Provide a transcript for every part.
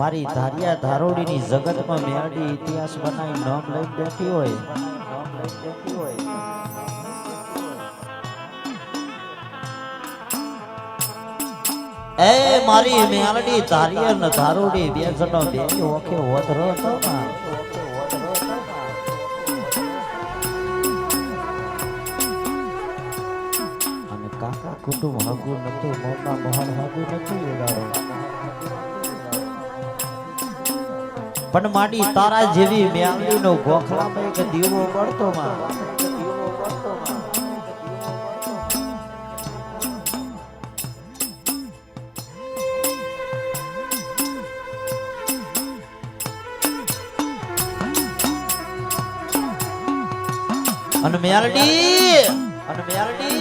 મારી ધારિયા ધારોડીની જગતમાં મેળવી ઇતિહાસ બનાવી નામ લઈ બેઠી હોય. એ મારી મેળડી ધારિયા ને ધારોડી બે જણો બે ઓખે વધરો હતો અને કાકા કુટુંબ હગું નતું મોટા મોહન હગું નથી ઉડાડો. પણ માડી તારા જેવી મેલડી નો ગોખલા કે દીવો પડતો માં. અને મેલડી અને મેલડી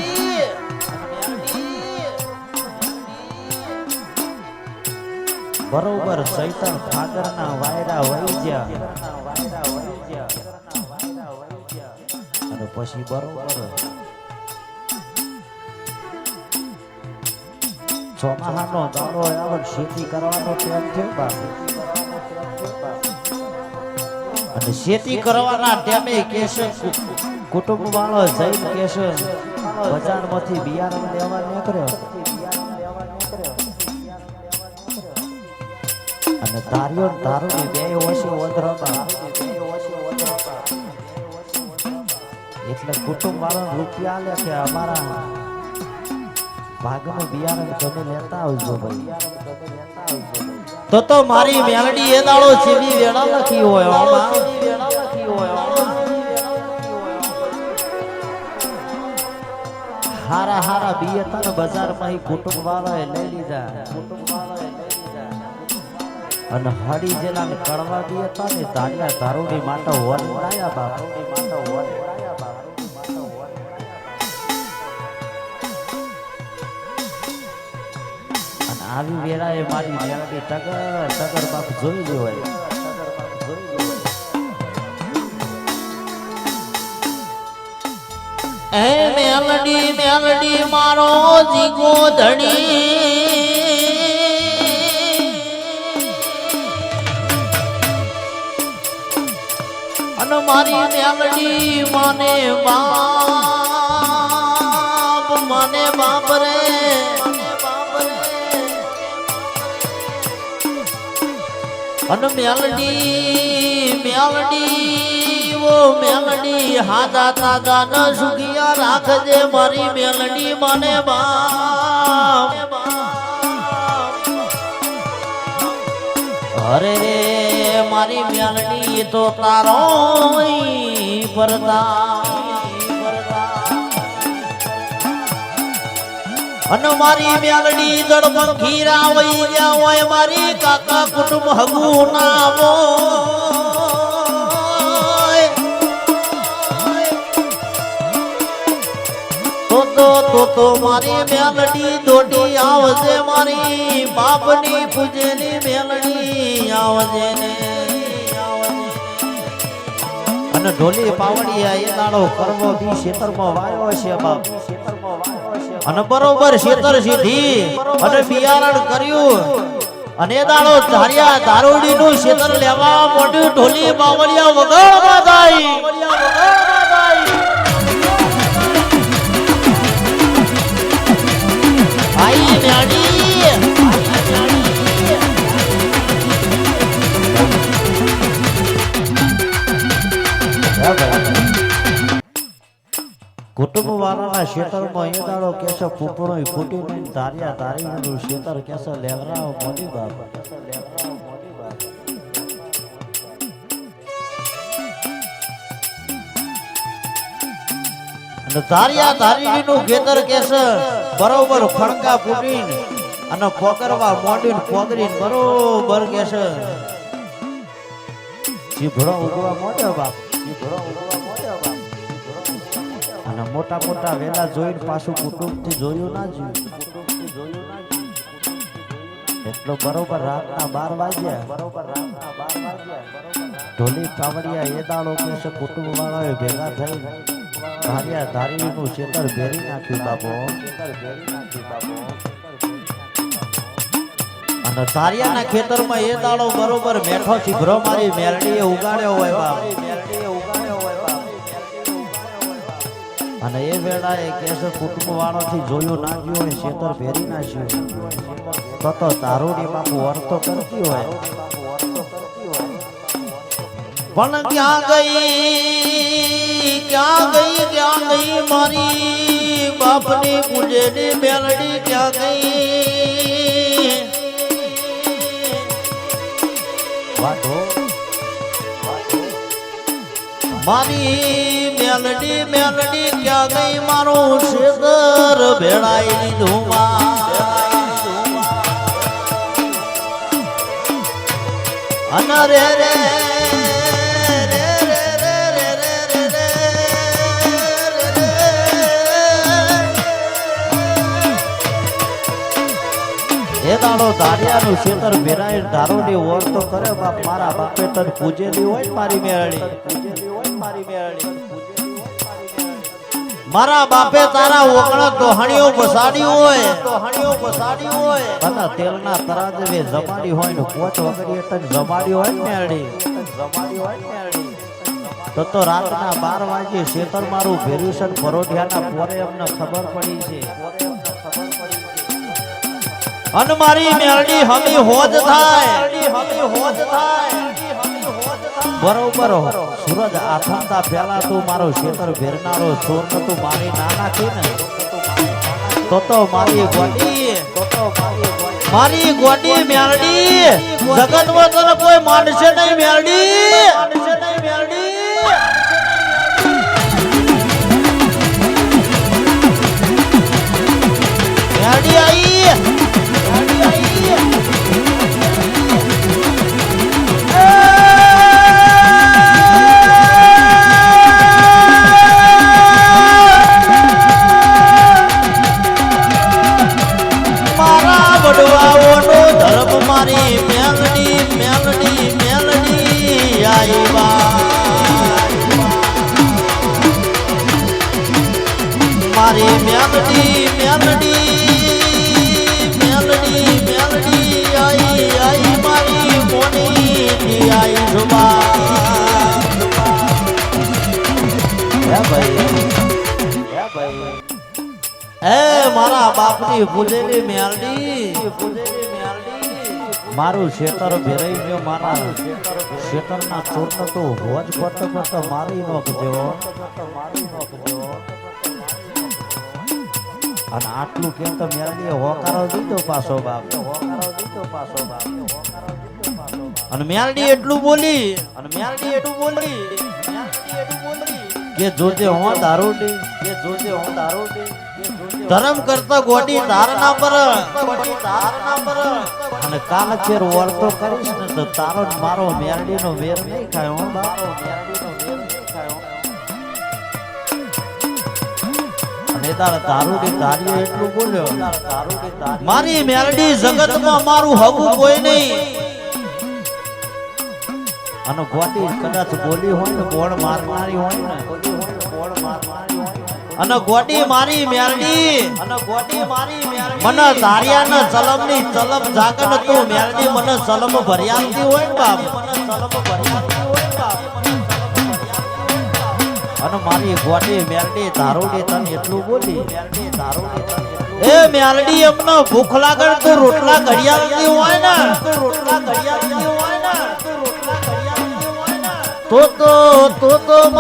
બરોબર શૈતાન ફાદરના વાયરા વહી ગયા. અને પછી બરોબર ચોમાહાનો દાડો આવે ખેતી કરવાનો ટાઈમ થયો બાપુ અને ખેતી કરવાના ટાઈમે કેશે કુટુંબ વાળો જઈને કેશે બજારમાંથી બિયારણ લેવા નીકળ્યો. અને ધાર્યો ને બે ઓછી ઓધરામાં એટલે કુટુંબ વાળા રૂપિયા લે છે અમારા. ભાગનું બિયારણ તમે લેતા આવજો ભાઈ. તો તો મારી મેલડી એ દાડો ચીવી વેળા લખી હોય હારા હારા બિયતા ને બજારમાં કુટુંબ વાળાએ લઈ લીધા. કુટુંબ વાળાએ અને હરી જેલા ને કડવા હતા ને ધાડિયા ધારુડી માતા વન લાયા બાપ. માટે વન બાપ અને આવી વેળાએ મારી મેળવી ટગર ટગર બાપ જોઈ જ હોય મેલડી મેલડી, મારો જીગો ધણી. મારી મેલડી માને બાપ માને બાપ રે. અને મેલડી મેલડી, ઓ મેલડી, હાદા તાદા ન સુખિયા રાખજે મારી મેલડી મને બાપ. અરે રે, મારી મ્યાલડી તો તારો પરદા. અને મારી મ્યાલડી જળ પંખીરા વઈ ગયા હોય, મારી કાકા કુટુંબ હગુ ના તો મારી મેલડી દોડી આવજે, મારી બાપની પૂજેલી મેલડી આવજે ને અને ઢોલી પાવડિયા એ દાડો કરવો બી ખેતરમાં વાયો છે બાપ. અને બરોબર શેતર સીધી અને બિયારણ કર્યું. અને દાડો ધાર્યા ધારોડી નું શેતર લેવા મોટી ઢોલી બાવળિયા વગાડવા જાય. કુટુંબ વાળાના ખેતરમાં એ દાડો કેસો પૂપણો ફૂટી નહીં, ધાર્યા ધારીનું ખેતર કેસો લેવરાવ મોદી બાપ અને ધાર્યા ધારી નું ખેતર કેસ, બરોબર ફણકા ફૂટીને અને ફોકરવા મોડીને ફોકરીને બરોબર કેસ. જીભડો ઉગવા મોડ્યો બાપ, જીભડો ઉગવા અને મોટા મોટા વેલા જોઈને પાછું કુટુંબથી જોયું ના જોયું. એટલો બરોબર રાતના બાર વાગ્યા. ઢોલી, કાવડિયા એ દાડો કે કુટુંબ વાળાએ ભેગા થઈ ધાર્યા ધારીનું છેતર ભેરી નાખ્યું બાપો. ખેતર ભેરી નાખ્યું બાપો અને ધારિયાના ખેતરમાં એ દાડો બરોબર મેઠો ચીભરો મારી મેરડીએ ઉગાડ્યો હોય બાપ. અને એ વેળાએ કેસે કુટુંબ વાળોથી જોયું ના ગયું હોય, શેતર ફેરી નાખ્યું તો તો તારોડી બાપુ વર્તો કરતી હોય. પણ ક્યાં ગઈ ક્યાં ગઈ ક્યાં ગઈ મારી બાપની કુજેની મેલડી? ક્યાં ગઈ? વાંધો મારી મેલડી મેલડી ક્યાં ગઈ મારું શેગર ભેળાઈ લીધું અન રે રે એ ધારોની ઓર તો કરે મારા બાપે તને પૂજેલી હોય મારી મેળણી મારી બાપે તારા ઓગણા તોહણીઓ બસાડી હોય. તોહણીઓ બસાડી હોય બધા તેલના તરાજવે જમાડી હોય ને કોચ વગડી તને જમાડી હોય ને મેરડી જમાડી હોય ને મેરડી તો તો રાતના બાર વાગે શેતર મારું ભેરુસન પરોઢિયાના પોરે અમને ખબર પડી છે. અન મારી મેરડી હમી હોજ થાય હમી હોજ થાય. બરોબર સૂરજ આથમતા પહેલા તું મારો ખેતર ભેરનારો સોન તું મારી ના નાખી ને તો તો મારી ગોડી. મારી ગોડી મેરડી જગતમાં તને કોઈ માનશે નહીં મેરડી માનશે નહીં મેરડી મેરડી આઈ. હે, મારા બાપની પૂજેલી મેલડી. મારું શેતર ભેરાઈ ગયો, મારા શેતરના ચોર તો હોજ પડતો પડતો મારી નોખજો અને આટલું કેમ તો મેરડીએ હોકારો દીધો પાછો બાપ. દીધો પાછો બાપ અને મેલડી એટલું બોલી અને મેલડી એટલું બોલી, કે જોજે હું દારૂડી, કે જોજે હું દારૂડી. ધર્મ કરતા ગોટી તારના પર. અને કાલ ચેર વર્તો કરીશ ને તો તારો મારો મેરડી નો મેર નહીં ખાયો મારો તારી એટલું બોલ્યો મેરડી જગતમાં મારું હવું કોઈ નહીં. અને ગોટી કદાચ બોલી હોય ને ગોળ મારનારી હોય ને બોલી મારનારી હોય અને ગોટી મારી મેરડી. અને ગોટી મારી મને ધારિયા ને સલમની સલમ જાગન તું મેરડી. મને સલમ ભર્યાતી હોય બાપ. અને મારી ગોટી મેરડી ધારોડી તન એટલું બોલી. મેરડી ધારોડી એ મેરડી એમનો ભૂખ લાગણ તું રોટલા ઘડિયાળતી હોય ને.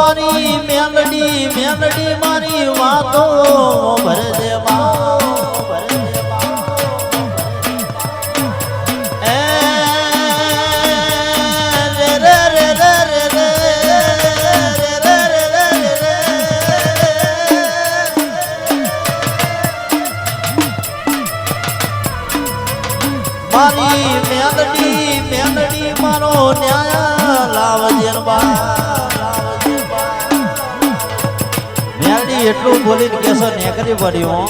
મારી મેલડી મેલડી મારી વાતો ભર દે મારી મેલડી મેલડી મારો ન્યાય લાવજે બા એટલું બોલી કેસો નેકરી પડ્યો.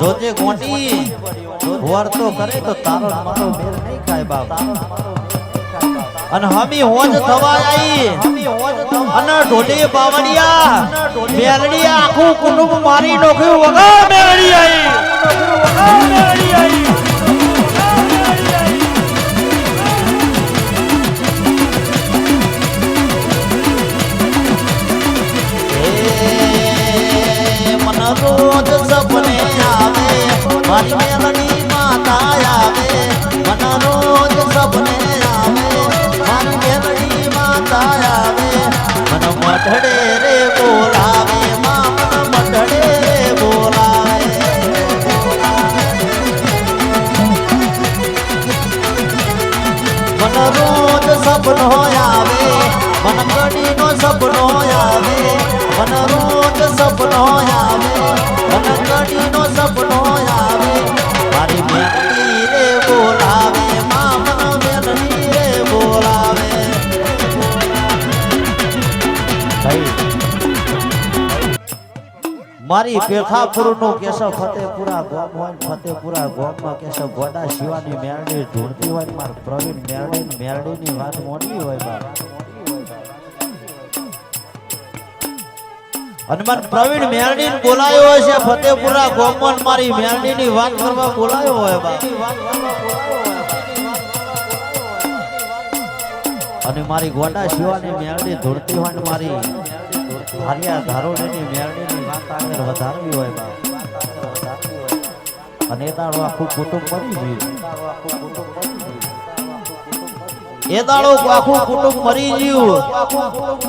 જોજે ગોટી વાર તો કરે તો તારો મારો મેર નહીં ખાય બાપ. અને હમી હોજ થવા આવી અને ઢોલી બાવડિયા મેરડી આખું કુટુંબ મારી નોખ્યું વગર મેરડી આવી મારી પેઠાપુરનું કેશવ ફતેપુરા ગોમ હોય ફતેપુરા ગોમમાં કેશવ ગોડા શિવાની મેરડી ઢૂંઢતી હોય માર પ્રવીણ મેરડી મેરડી ની વાત મોટી હોય બાર હનુમાન પ્રવીણ મેરડી બોલાયો છે ફતેપુરા ગોમન મારી મેરડી ની વાત કરવા બોલાયો હોય બા અને મારી ગોડા શિવાની મેરડી ઢૂંઢતી હોય મારી હારિયા ધારોડીની મેળવીની વાત આગળ વધારવી હોય બાપ. અને એ દાડો આખું કુટુંબ મરી ગયું. એ દાડો આખું કુટુંબ મરી ગયું.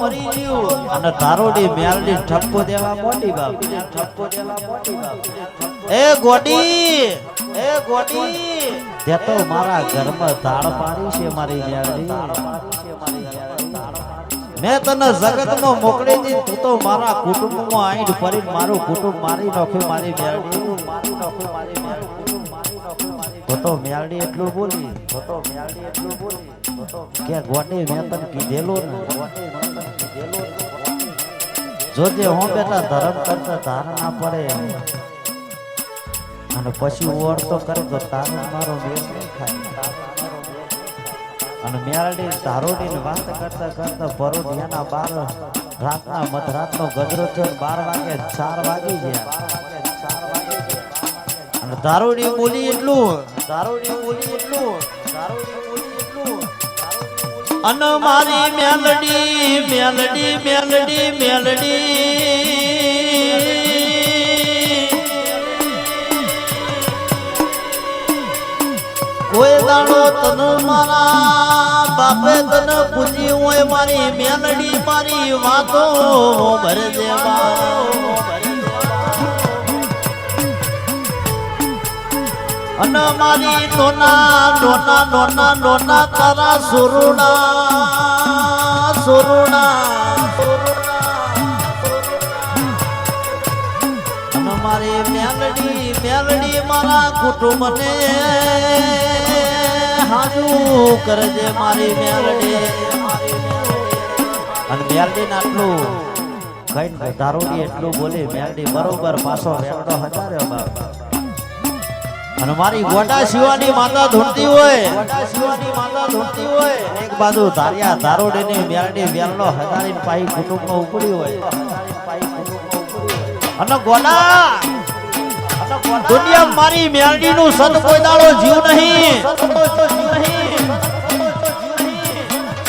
મરી ગયું અને ધારોડી મેરડી ઠપકો દેવા મોટી બાપ. ઠપકો દેવા મોટી બાપ એ ગોડી એ ગોડી. તે તો મારા ઘરમાં ધાડ પાડી છે મારી મેરડી મેં તને જગતમાં મોકલી દી તું તો મારા કુટુંબમાં આઈડ ફરી મારું કુટુંબ મારી નાખ્યું મારી મેરડી તો તો મેરડી એટલું બોલી તો મેરડી એટલું બોલી કે ગોડી મેં તને કીધેલું ને. ગોડી મેં જોજે હું બેટા, ધર્મ કરતા ધારણા પડે. અને પછી ઓર તો કરે તો તારો મારો મેળ નહીં ખાય અને મેરડી તારોડીને વાત કરતા કરતા પરોઢિયાના બાર રાતના મધરાતનો ગજરો થયો બાર વાગે ચાર વાગી ગયા. અને દારૂડી બોલી એટલું ધારોડી બોલી એટલું દારૂડી બોલી એટલું અન મારી મેલડી મેલડી મેલડી મેલડી. કોઈ દાણો તન મારા બાપે તને પૂજી હોય મારી મેલડી, મારી વાતો ભરજે અને મારી નોના નોના નોના નોના તારા સુરુણા સુરુણા મારી મેલડી મેલડી મારા કુટુંબને મારી મેલડી. શિવાની માતા ધૂણતી હોય એક બાજુ ધારિયા ધારોડીની મેલડી વેલનો હજારી પાઈ કુટુંબનો ઉપડી હોય. અને ગોડા દુનિયા મારી મેલડી નું સત કોઈ દાડો જીવ નહીં.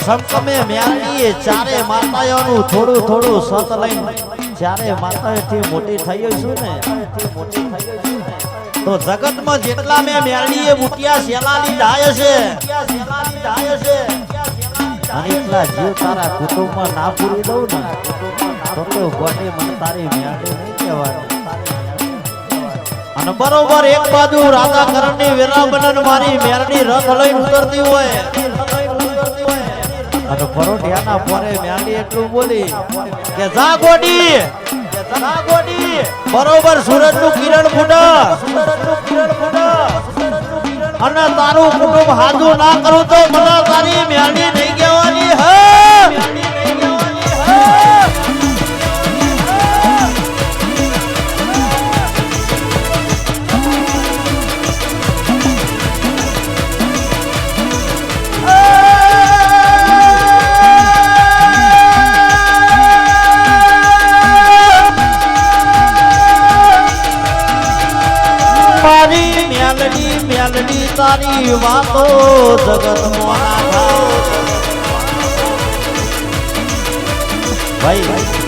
સમકમે મેલડી ચારે માતાઓનું થોડું થોડું સત લઈને જ્યારે માતાથી મોટી થઈ છું ને ને, તો જગતમાં જેટલા મેં મેરડીએ બુટિયા શેલાની જાય છે. અને એટલા જીવ તારા કુટુંબમાં ના પૂરી દઉં ને, તો તો ગોટે મને તારી મેરડી નહીં કહેવાની. અને બરોબર એક બાજુ રાધા કરણની વેરાબનન મારી મેરની રથ લઈને ઉતરતી હોય. અને પરોઢિયાના પોરે મેરડી એટલું બોલી કે જા ગોડી જા ગોડી બરોબર સૂરજનું કિરણ ફૂટા. અને તારું કુટુંબ હાજુ ના કરું તો મને તારી મેરડી નહીં કહેવાની હે? તારી વાતો જગત મોના ભાઈ